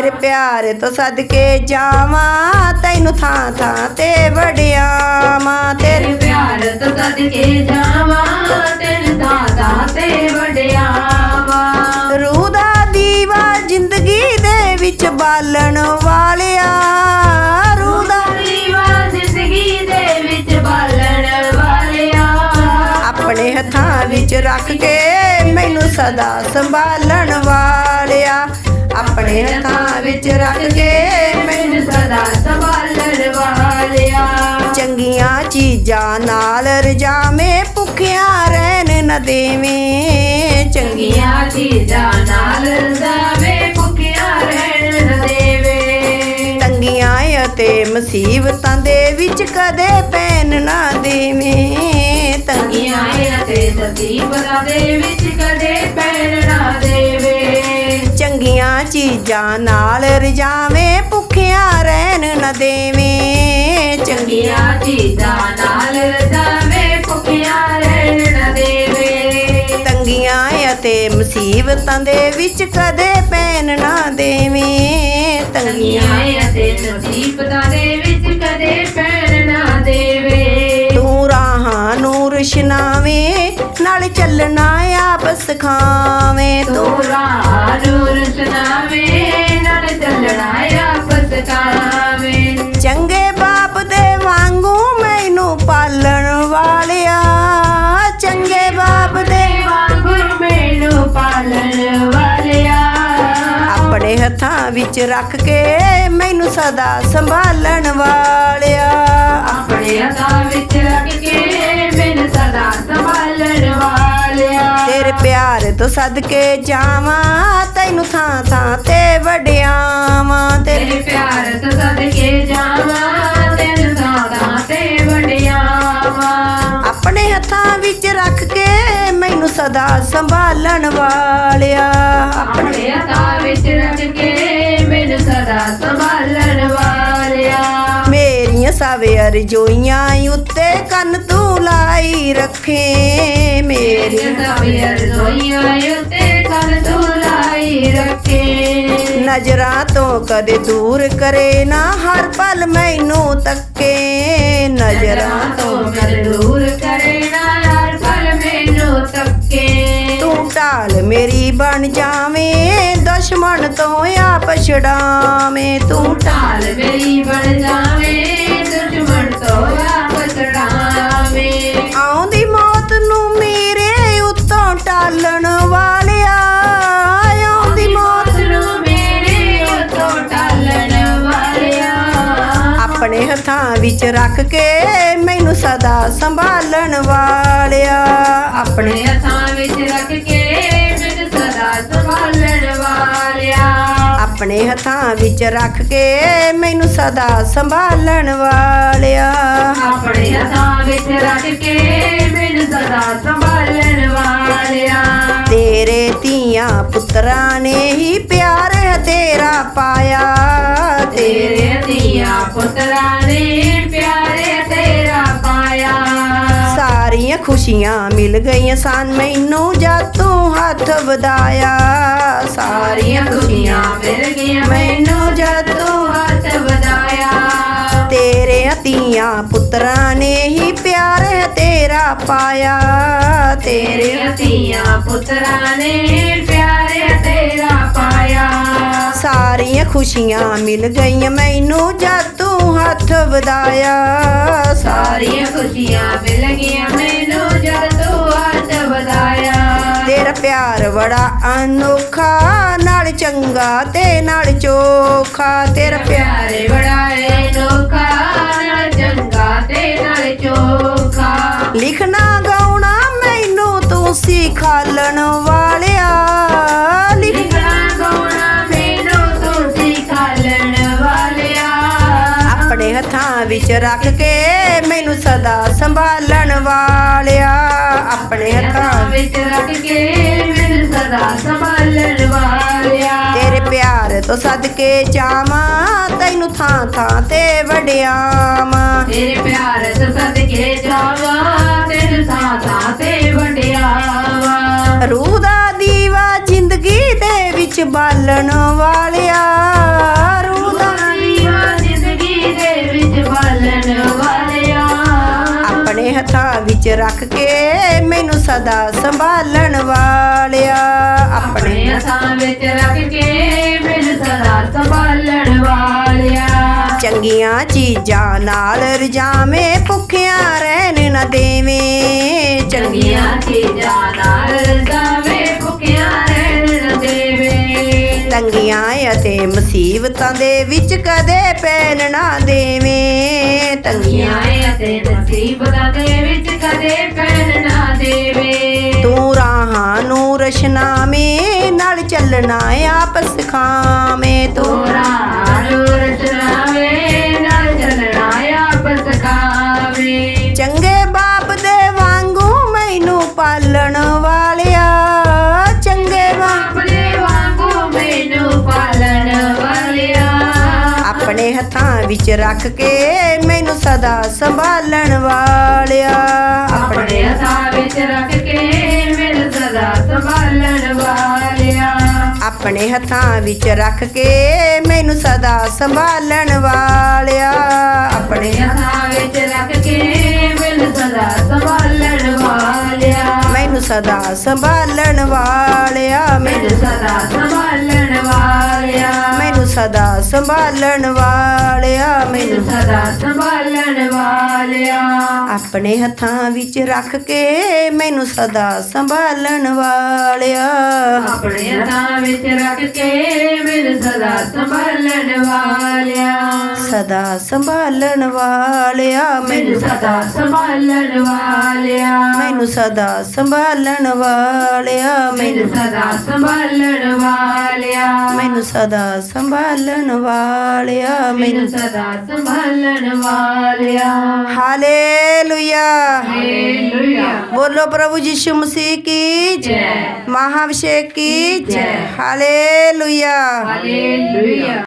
ਤੇਰੇ ਪਿਆਰ ਤੋਂ ਸਦਕੇ ਜਾਵਾਂ, ਤੈਨੂੰ ਥਾਂ ਥਾਂ ਤੇ ਵੜਿਆਵਾਂ। ਤੇਰੇ ਤੇਰੇ ਪਿਆਰ ਤੋਂ ਸਦਕੇ ਜਾਵਾਂ, ਤੈਨੂੰ ਦਾਦਾ ਤੇ ਵਡਿਆਵਾ ਰੂਹ ਦਾ ਦੀਵਾ ਜ਼ਿੰਦਗੀ ਦੇ ਵਿੱਚ ਬਾਲਣ ਵਾਲਿਆ। ਰੂਹ ਦਾ ਦੀਵਾ ਜ਼ਿੰਦਗੀ ਦੇ ਵਿੱਚ ਬਾਲਣ ਵਾਲਿਆ। ਆਪਣੇ ਹੱਥਾਂ ਵਿੱਚ ਰੱਖ ਕੇ ਮੈਨੂੰ ਸਦਾ ਸੰਭਾਲਣ ਵਾਲਿਆ। ਆਪਣੇ ਹੱਥਾਂ ਵਿੱਚ ਰੱਖ ਕੇ ਮੈਨੂੰ ਸਦਾ ਸੰਭਾਲਣ ਵਾਲਿਆ। ਚੰਗੀਆਂ ਚੀਜ਼ਾਂ ਨਾਲ ਰਜਾਵੇਂ ਭੁੱਖਿਆਂ ਰਹਿਣ ਨਾ ਦੇਵੇਂ। ਚੰਗੀਆਂ ਚੀਜ਼ਾਂ ਨਾਲ ਰਜ਼ਾਵੇ ਭੁੱਖਿਆ ਰਹਿਣ ਨਾ ਦੇਵੇ। ਤੰਗੀਆਂ ਅਤੇ ਮੁਸੀਬਤਾਂ ਦੇ ਵਿੱਚ ਕਦੇ ਪੈਣ ਨਾ ਦੇਵੇਂ। ਤੰਗੀਆਂ ਅਤੇ ਤਸੀਬਤਾਂ ਦੇ ਵਿੱਚ ਕਦੇ ਪੈਣ ਨਾ ਦੇਵੇ। ਚੰਗੀਆਂ ਚੀਜ਼ਾਂ ਨਾਲ ਰਜਾਵੇਂ, ਭੁੱਖਿਆਂ ਰਹਿਣ ਨਾ ਦੇਵੇਂ। ਚੰਗੀਆਂ ਚੀਜ਼ਾਂ ਨਾਲ ਰਜ਼ਾਵੇ, ਭੁੱਖਿਆ ਰਹਿਣ ਨਾ ਦੇਵੇ। ਤੰਗੀਆਂ ਅਤੇ ਮੁਸੀਬਤਾਂ ਦੇ ਵਿੱਚ ਕਦੇ ਪੈਣ ਨਾ ਦੇਵੇਂ। ਤੰਗੀਆਂ ਅਤੇ ਤਸੀਬਤਾਂ ਦੇ ਵਿੱਚ ਕਦੇ ਪੈਣ ਰਸ਼ਨਾਵੇਂ ਨਾਲ ਚੱਲਣਾ ਆਪ ਸਿਖਾਵੇਂ ਤੂੰ। ਸੁਣਾਵੇ ਨਾਲ ਚੱਲਣਾ ਆਪਸ ਕਾਵੇਂ ਚੰਗੇ ਬਾਪ ਦੇ ਵਾਂਗੂ ਮੈਨੂੰ ਪਾਲਣ ਵਾਲਿਆ। ਚੰਗੇ ਬਾਪ ਦੇ ਵਾਂਗੁਰ ਮੈਨੂੰ ਪਾਲਣ ਵਾਲਿਆ। ਆਪਣੇ ਹੱਥਾਂ ਵਿੱਚ ਰੱਖ ਕੇ ਮੈਨੂੰ ਸਦਾ ਸੰਭਾਲਣ ਵਾਲਿਆ। ਸਦਕੇ ਜਾਵਾਂ ਤੈਨੂੰ ਥਾਂ ਥਾਂ ਤੇ ਵਡਿਆਵਾਂ ਤੇਰੇ ਪਿਆਰ ਤੋਂ ਸਦਕੇ ਜਾਵਾਂ ਤੈਨੂੰ ਸਾਦਾ ਤੇ ਵਡਿਆਵਾਂ। ਆਪਣੇ ਹੱਥਾਂ ਵਿੱਚ ਰੱਖ ਕੇ ਮੈਨੂੰ ਸਦਾ ਸੰਭਾਲਣ ਵਾਲਿਆ। ਆਪਣੇ ਹੱਥਾਂ ਵਿੱਚ ਰੱਖ ਕੇ ਮੈਨੂੰ ਸਦਾ ਸੰਭਾਲਣ ਵਾਲਿਆ। ਮੇਰੀਆਂ ਸਵੇ ਅਰਜੋਈਆਂ ਉੱਤੇ ਕੰਨ ਤੂੰ ਲਾਈ ਰੱਖੇ। ਮੇਰੀਆਂ ਉੱਤੇ ਕੰਨ ਤੂੰ ਲਾਈ ਰੱਖੇ। ਨਜ਼ਰਾਂ ਤੋਂ ਕਦੇ ਦੂਰ ਕਰੇ ਨਾ ਹਰ ਪਲ ਮੈਨੂੰ ਤੱਕੇ। ਨਜ਼ਰਾਂ ਤੋਂ ਕਰ ਦੂਰ ਕਰੇ ਨਾ ਹਰ ਪਲ ਮੈਨੂੰ ਤੱਕੇ। ਤੂੰ ਢਾਲ ਮੇਰੀ ਬਣ ਜਾਵੇਂ ਦੁਸ਼ਮਣ ਤੋਂ ਆਪ ਛਡਾਵੇਂ। ਤੂੰ ਢਾਲ ਮੇਰੀ ਬਣ ਜਾਵੇ ਵਿੱਚ ਰੱਖ ਕੇ ਮੈਨੂੰ ਸਦਾ ਸੰਭਾਲਣ ਵਾਲਿਆ। ਆਪਣੇ ਹੱਥਾਂ ਵਿੱਚ ਰੱਖ ਕੇ ਮੈਨੂੰ ਸਦਾ ਸੰਭਾਲਣ ਵਾਲਿਆ। ਆਪਣੇ ਹੱਥਾਂ ਵਿੱਚ ਰੱਖ ਕੇ ਮੈਨੂੰ ਸਦਾ ਸੰਭਾਲਣ ਵਾਲਿਆ। ਆਪਣੇ ਹੱਥਾਂ ਵਿੱਚ ਰੱਖ ਕੇ ਮੈਨੂੰ ਸਦਾ ਸੰਭਾਲਣ ਵਾਲਿਆ। ਤੇਰੇ ਧੀਆਂ ਪੁੱਤਰਾਂ ਨੇ ਹੀ ਪਿਆਰ ਤੇਰਾ ਪਾਇਆ। ਤੇਰੇ ਤੇਰੇ ਧੀਆਂ ਪੁੱਤਰਾਂ ਨੇ ਖੁਸ਼ੀਆਂ ਮਿਲ ਗਈਆਂ ਸਨ ਮੈਨੂੰ ਜਦ ਤੂੰ ਹੱਥ ਵਧਾਇਆ। ਸਾਰੀਆਂ ਖੁਸ਼ੀਆਂ ਮਿਲ ਗਈਆਂ। ਮੈਨੂੰ ਜਦ ਤੂੰ ਹੱਥ ਵਧਾਇਆ। ਤੇਰੇ ਧੀਆਂ ਪੁੱਤਰਾਂ ਨੇ ਹੀ ਪਿਆਰ ਤੇਰਾ ਪਾਇਆ। ਤੇਰੇ ਧੀਆਂ ਪੁੱਤਰਾਂ ਨੇ ਪਿਆਰੇ ਤੇਰਾ ਪਾਇਆ। ਸਾਰੀਆਂ ਖੁਸ਼ੀਆਂ ਮਿਲ ਗਈਆਂ। ਮੈਨੂੰ ਜਦ ਤੂੰ ਹੱਥ ਵਧਾਇਆ। ਸਾਰੀ ਸਾਰੀਆਂ ਖੁਸ਼ੀਆਂ ਪਿਆਰ ਬੜਾ ਅਨੋਖਾ ਨਾਲ ਚੰਗਾ ਤੇ ਨਾਲ ਚੋਖਾ ਤੇਰਾ ਪਿਆਰ ਪਿਆਰੇ ਬੜਾਏ ਆਪਣੇ ਹੱਥਾਂ ਵਿੱਚ ਰੱਖ ਕੇ ਮੈਨੂੰ ਸਦਾ ਸੰਭਾਲਣ ਵਾਲਿਆ। ਆਪਣੇ ਹੱਥਾਂ ਵਿੱਚ ਰੱਖ ਕੇ ਮੈਨੂੰ ਸਦਾ ਸੰਭਾਲਣ ਵਾਲਿਆ। ਤੇਰੇ ਪਿਆਰ ਤੋਂ ਸਦਕੇ ਜਾਵਾਂ ਤੈਨੂੰ ਥਾਂ ਥਾਂ ਤੇ ਵਡਿਆਵਾਂ। ਤੇਰੇ ਪਿਆਰ ਤੋਂ ਸਦਕੇ ਜਾਵਾਂ ਤੈਨੂੰ ਥਾਂ ਥਾਂ ਤੇ ਵੰਡਿਆਵਾ। ਰੂਹ ਦਾ ਦੀਵਾ ਜ਼ਿੰਦਗੀ ਦੇ ਵਿੱਚ ਬਾਲਣ ਵਾਲਿਆ। ਸਦਾ ਸੰਭਾਲਣ ਵਾਲਿਆ। ਆਪਣੇ ਹੱਥਾਂ ਵਿੱਚ ਰੱਖ ਕੇ ਮੈਨੂੰ ਸਦਾ ਸੰਭਾਲਣ ਵਾਲਿਆ। ਚੰਗੀਆਂ ਚੀਜ਼ਾਂ ਨਾਲ ਰਜਾਵੇਂ ਭੁੱਖਿਆਂ ਰਹਿਣ ਨਾ ਦੇਵੇਂ। ਚੰਗੀਆਂ ਚੀਜ਼ਾਂ ਨਾਲ ਤੰਗੀਆਂ ਅਤੇ ਮੁਸੀਬਤਾਂ ਦੇ ਵਿੱਚ ਕਦੇ ਪੈਣ ਨਾ ਦੇਵੇਂ। ਤੰਗੀਆਂ ਅਤੇ ਮੁਸੀਬਤਾਂ ਦੇ ਵਿੱਚ ਕਦੇ ਪੈਣ ਨਾ ਦੇਵੇ। ਤੂੰ ਰਾਹਾਂ ਨੂੰ ਰਸ਼ਨਾਵੇਂ ਨਾਲ ਚੱਲਣਾ ਆਪ ਸਿਖਾਵੇਂ ਤੂੰ ਤੋਰਾ ਨੂਰ ਚਲਾਵੇ ਨਾਲ ਚੱਲਣਾ ਆਪਸ ਖਾਵੇ। ਚੰਗੇ ਬਾਪ ਦੇ ਵਾਂਗੂ ਮੈਨੂੰ ਪਾਲਣ ਵਾਲਿਆ ਹੱਥਾਂ ਵਿੱਚ ਰੱਖ ਕੇ ਮੈਨੂੰ ਸਦਾ ਸੰਭਾਲਣ ਵਾਲਿਆ। ਆਪਣੇ ਹੱਥਾਂ ਵਿੱਚ ਰੱਖ ਕੇ ਮੈਨੂੰ ਸਦਾ ਸੰਭਾਲਣ ਵਾਲਿਆ। ਆਪਣੇ ਹੱਥਾਂ ਵਿੱਚ ਰੱਖ ਕੇ ਮੈਨੂੰ ਸਦਾ ਸੰਭਾਲਣ ਵਾਲਿਆ। ਆਪਣੇ ਹੱਥਾਂ ਵਿੱਚ ਰੱਖ ਕੇ ਮੈਨੂੰ ਸਦਾ ਸੰਭਾਲਣ ਵਾਲਿਆ। ਮੈਨੂੰ ਸਦਾ ਸੰਭਾਲਣ ਵਾਲਿਆ। ਮੈਨੂੰ ਸਦਾ ਸੰਭਾਲਣ ਵਾਲਿਆ। ਮੈਨੂੰ ਸਦਾ ਸੰਭਾਲਣ ਵਾਲਿਆ ਮੈਨੂੰ ਸਦਾ ਸੰਭਾਲਣ ਵਾਲਿਆ। ਆਪਣੇ ਹੱਥਾਂ ਵਿੱਚ ਰੱਖ ਕੇ ਮੈਨੂੰ ਸਦਾ ਸੰਭਾਲਣ ਵਾਲਿਆ। ਆਪਣੇ ਹੱਥਾਂ ਵਿੱਚ ਰੱਖ ਕੇ ਮੈਨੂੰ ਸਦਾ ਸੰਭਾਲਣ ਵਾਲਿਆ। ਸਦਾ ਸੰਭਾਲਣ ਵਾਲਿਆ ਮੈਨੂੰ ਸਦਾ ਸੰਭਾਲਣ ਵਾਲਿਆ। ਮੈਨੂੰ ਸਦਾ ਸੰਭਾਲਣ ਵਾਲਿਆ ਮੈਨੂੰ ਸਦਾ ਸੰਭਾਲਣ ਵਾਲਿਆ। ਮੈਨੂੰ ਸਦਾ ਸੰਭਾਲਣ ਵਾਲਿਆ ਮੈਨੂੰ ਸਦਾ ਸੰਭਾਲਣ ਵਾਲਿਆ। ਹਾਲੇਲੂਇਆ। ਹਾਲੇਲੂਇਆ। ਬੋਲੋ ਪ੍ਰਭੂ ਯਿਸੂ ਮਸੀਹ ਕੀ ਜੈ ਮਹਾਭਿਸ਼ੇਕ ਕੀ ਜੈ। ਹਾਲੇਲੂਇਆ। ਹਾਲੇਲੂਇਆ।